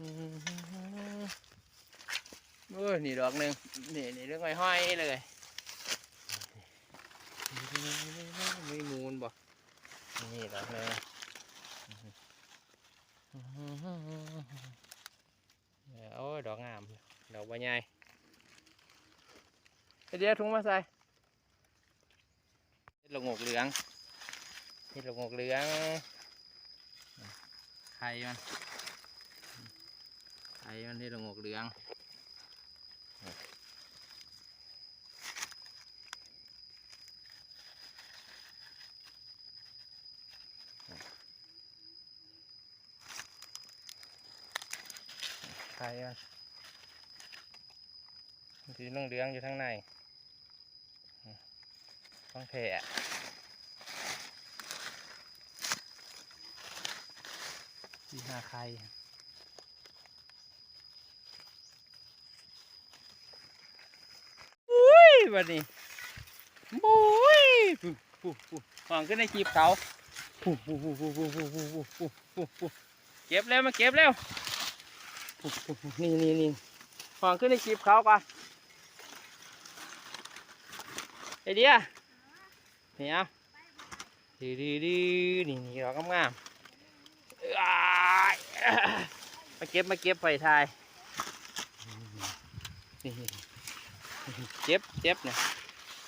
เออนี่ดอกหนึ่งนี่นี่เรื่องห้อยเลยไม่มูลบ่นี่ดอกหนึ่งโอ้ยดอกงาม ดอกใบใหญ่เดี๋ยวถุงมาใส่เห็ดละงกเหลืองเห็ดละงกเหลืองไข่มัน ไข่มันเห็ดละงกเหลืองไข่มันสีเหลืองเหลืองอยู่ข้างในต้องแผ่สีหาไข่ วันี้บุ้ยห่องขึ้นในขีบเขาเก็บเร็วมาเก็บเร็วนี่นี่นี่ห่องขึ้นในขีบเขาก่อนไอเดียเนี่ยดีดีดีนี่นี่เราก็งามมาเก็บมาเก็บไฟทายนี่ เก็บเก็บเนี่ย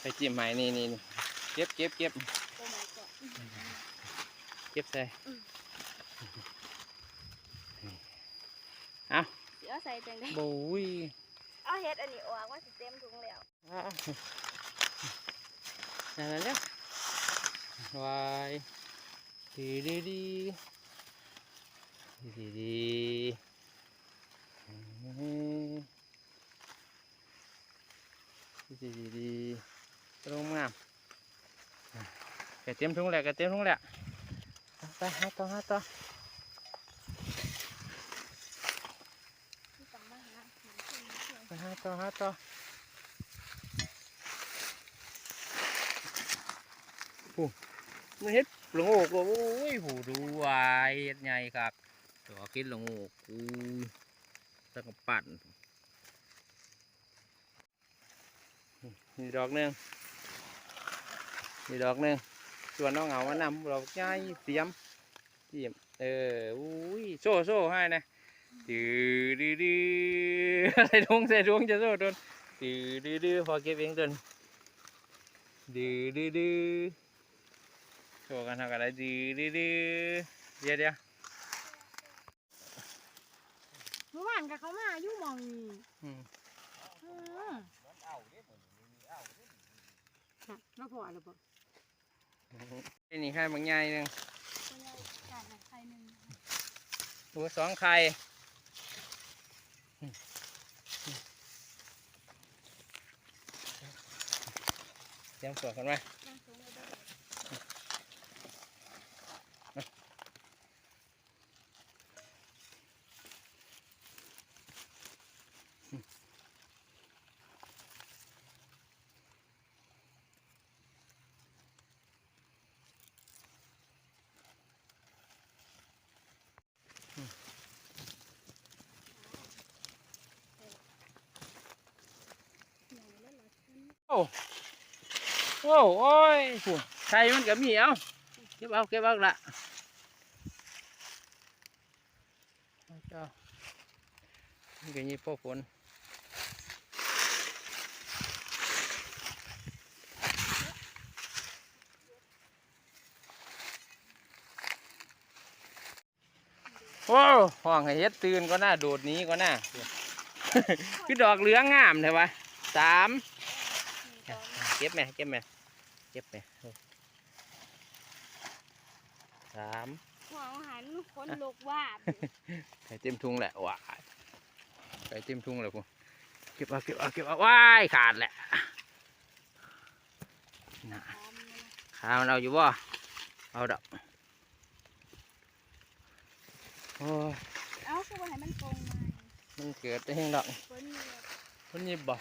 ไปจิ้มใหม่นี่นี่นี่เก็บเก็บเก็บโอ้ my god เก็บใส่เดี๋ยวใส่จังได้บุ้ยเอาเฮ็ดอันนี้ออกว่าสิเต็มถุงแล้วอะนั่นแหละเนี่ยวายดีดีดีดีดี ดีดีดีตรงงามแกเต็มทุ่งแหละแกเต็มทุ่งแหละไปหาต่อหาต่อที่ต้องมาหาหาขึ้นมาช่วยไปหาต่อหาต่อผู้ไมันเฮ็ดหลงโอกโอ้ยผู้ดูวายเฮ็ดใหญ่ครับตัวกินหลงโอกกูตะกปั่น นี่ดอกหนึ่งนี่ดอกหนึ่งส่วนน้องเหงามานำดอกใหญ่เสียมเสียมเอออุ้ยโซ่โซ่ให้นะดื้อดื้อดื้อใส่ถุงใส่ถุงจะโซ่โดนดื้อดื้อดื้อพอเก็บเองจนดื้อดื้อดื้อโชว์กันเท่ากันเลยดื้อดื้อดื้อเดี๋ยวเดี๋ยวเมื่อวานก็เขามาอยู่หมองนี่อืมอื มาพอแล้วบ่นี่ไข่บางใหญ่หนึ่งดูสองไข่เตรียมตัวกันไหม โอ้โอ้โอ้ยผู้ไข่มันก็มีเอาเก็บเอาเก็บเอาละเอาเจ้านี่ก็ยี่พ่อฝนโอ้ห้องให้เฮ็ดตื่นก็น่าโดดนี้ก็น่าคือดอกเหลืองงามใช่ปะสาม ก็บไหมเก็บไหมเก็บไหมสามหัวหันคนลุกวาบใส่เต็มทุงแหละว้ายใส่เต็มทุงเลยพวกเก็บเอาเก็บเอาเก็บเอาว้ายขาดแหละน่ะขามันเอาอยู่บ่เอาดอกโอ้ยเอ้าคือว่าให้มันตรงมามันเกิดได้เฮงดอกฝนเนี่ยมันหยิบบ่ฝ